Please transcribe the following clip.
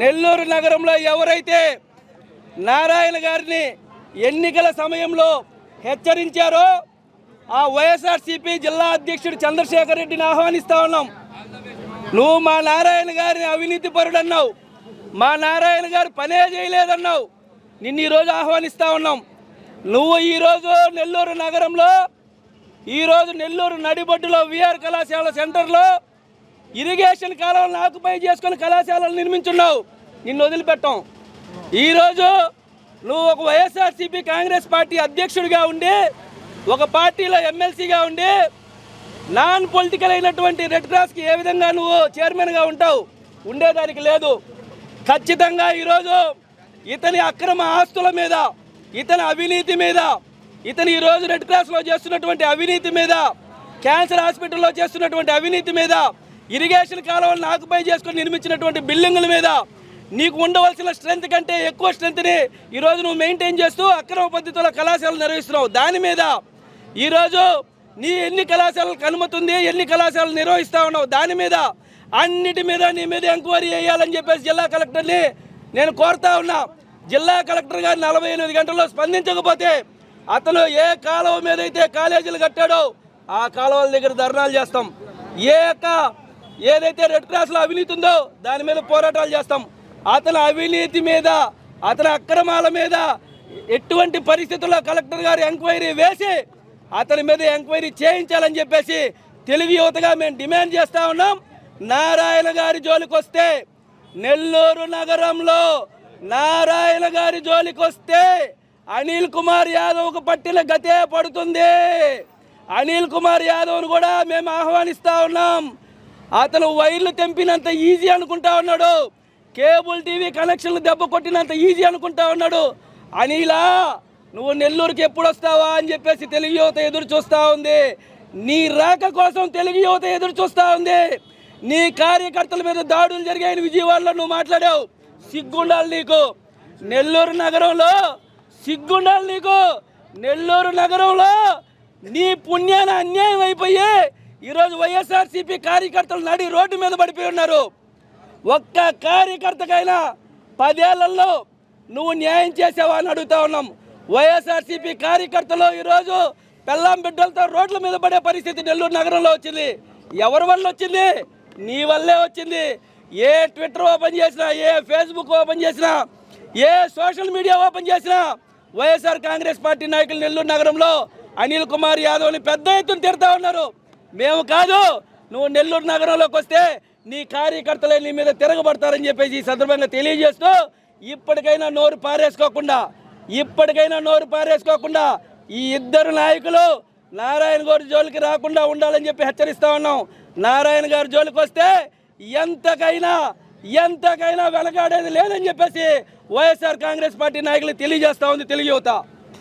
నెల్లూరు నగరంలో ఎవరైతే నారాయణ గారిని ఎన్నికల సమయంలో హెచ్చరించారో ఆ వైఎస్ఆర్సీపీ జిల్లా అధ్యక్షుడు చంద్రశేఖర్ రెడ్డిని ఆహ్వానిస్తా ఉన్నాం. నువ్వు మా నారాయణ గారిని అవినీతి పరుడన్నావు. మా నారాయణ గారు పనే చేయలేదన్నావు. నిన్ను ఈరోజు ఆహ్వానిస్తా ఉన్నాం. నువ్వు ఈరోజు నెల్లూరు నగరంలో ఈరోజు నెల్లూరు నడిబొడ్డులో విఆర్ కళాశాల సెంటర్లో ఇరిగేషన్ కాలువలను ఆకుపై చేసుకుని కళాశాలలు నిర్మించున్నావు. నిన్ను వదిలిపెట్టాం. ఈరోజు నువ్వు ఒక వైఎస్ఆర్సీపీ కాంగ్రెస్ పార్టీ అధ్యక్షుడిగా ఉండి ఒక పార్టీలో ఎమ్మెల్సీగా ఉండి నాన్ పొలిటికల్ అయినటువంటి రెడ్ క్రాస్కి ఏ విధంగా నువ్వు చైర్మన్గా ఉంటావు? ఉండేదానికి లేదు. ఖచ్చితంగా ఈరోజు ఇతని అక్రమ ఆస్తుల మీద ఇతని అవినీతి మీద ఇతను ఈరోజు రెడ్ క్రాస్లో చేస్తున్నటువంటి అవినీతి మీద క్యాన్సర్ హాస్పిటల్లో చేస్తున్నటువంటి అవినీతి మీద ఇరిగేషన్ కాలువలను ఆకుపై చేసుకొని నిర్మించినటువంటి బిల్డింగుల మీద నీకు ఉండవలసిన స్ట్రెంత్ కంటే ఎక్కువ స్ట్రెంత్ని ఈరోజు నువ్వు మెయింటైన్ చేస్తూ అక్రమ పద్ధతిలో కళాశాలలు నిర్వహిస్తున్నావు. దాని మీద ఈరోజు నీ ఎన్ని కళాశాలకు అనుమతి ఉంది ఎన్ని కళాశాలలు నిర్వహిస్తా ఉన్నావు దాని మీద అన్నిటి మీద నీ మీద ఎంక్వైరీ చేయాలని చెప్పేసి జిల్లా కలెక్టర్ని నేను కోరుతా ఉన్నా. జిల్లా కలెక్టర్ గారు నలభై ఎనిమిది గంటల్లో స్పందించకపోతే అతను ఏ కాలువ మీద అయితే కాలేజీలు కట్టాడో ఆ కాలువల దగ్గర ధర్నాలు చేస్తాం. ఏ యొక్క ఏదైతే రెడ్ క్రాస్లో అవినీతి ఉందో దాని మీద పోరాటాలు చేస్తాం. అతని అవినీతి మీద అతని అక్రమాల మీద ఎటువంటి పరిస్థితుల్లో కలెక్టర్ గారు ఎంక్వైరీ వేసి అతని మీద ఎంక్వైరీ చేయించాలని చెప్పేసి తెలుగు యువతగా మేము డిమాండ్ చేస్తూ ఉన్నాం. నారాయణ గారి జోలికి వస్తే నెల్లూరు నగరంలో నారాయణ గారి జోలికి వస్తే అనిల్ కుమార్ యాదవ్కు పట్టిన గతే పడుతుంది. అనిల్ కుమార్ యాదవ్ను కూడా మేము ఆహ్వానిస్తూ ఉన్నాం. అతను వైర్లు తెంపినంత ఈజీ అనుకుంటా ఉన్నాడు. కేబుల్ టీవీ కనెక్షన్లు దెబ్బ కొట్టినంత ఈజీ అనుకుంటా ఉన్నాడు. అనిలా నువ్వు నెల్లూరుకి ఎప్పుడు వస్తావా అని చెప్పేసి తెలుగు యువత ఎదురు చూస్తూ ఉంది. నీ రాక కోసం తెలుగు యువత ఎదురు చూస్తూ ఉంది. నీ కార్యకర్తల మీద దాడులు జరిగాయని విజయవాడలో నువ్వు మాట్లాడావు. సిగ్గుండాలి నీకు. నెల్లూరు నగరంలో సిగ్గుండాలి నీకు. నెల్లూరు నగరంలో నీ పుణ్యాన అన్యాయం అయిపోయి ఈరోజు వైఎస్ఆర్సీపీ కార్యకర్తలు నడి రోడ్డు మీద పడిపోయి ఉన్నారు. ఒక్క కార్యకర్తకైనా పదేళ్ళలో నువ్వు న్యాయం చేసావా అని అడుగుతా ఉన్నాం. వైఎస్ఆర్సీపీ కార్యకర్తలు ఈరోజు పెళ్ళాం బిడ్డలతో రోడ్ల మీద పడే పరిస్థితి నెల్లూరు నగరంలో వచ్చింది. ఎవరి వల్ల వచ్చింది? నీ వల్లే వచ్చింది. ఏ ట్విట్టర్ ఓపెన్ చేసినా ఏ ఫేస్బుక్ ఓపెన్ చేసినా ఏ సోషల్ మీడియా ఓపెన్ చేసినా వైఎస్ఆర్ కాంగ్రెస్ పార్టీ నాయకులు నెల్లూరు నగరంలో అనిల్ కుమార్ యాదవ్ని పెద్ద ఎత్తున తిడతా ఉన్నారు. మేము కాదు నువ్వు నెల్లూరు నగరంలోకి వస్తే నీ కార్యకర్తలే నీ మీద తిరగబడతారని చెప్పేసి ఈ సందర్భంగా తెలియజేస్తూ ఇప్పటికైనా నోరు పారేసుకోకుండా ఇప్పటికైనా నోరు పారేసుకోకుండా ఈ ఇద్దరు నాయకులు నారాయణ గారి జోలికి రాకుండా ఉండాలని చెప్పి హెచ్చరిస్తా ఉన్నాం. నారాయణ గారి జోలికి వస్తే ఎంతకైనా ఎంతకైనా వెనకాడేది లేదని చెప్పేసి వైఎస్ఆర్ కాంగ్రెస్ పార్టీ నాయకులు తెలియజేస్తా ఉంది తెలుగు యువత